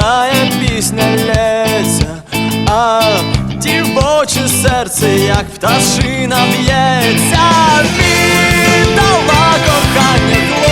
Тая пісня лється, а дівоче серце, як пташина б'ється, віддала кохання.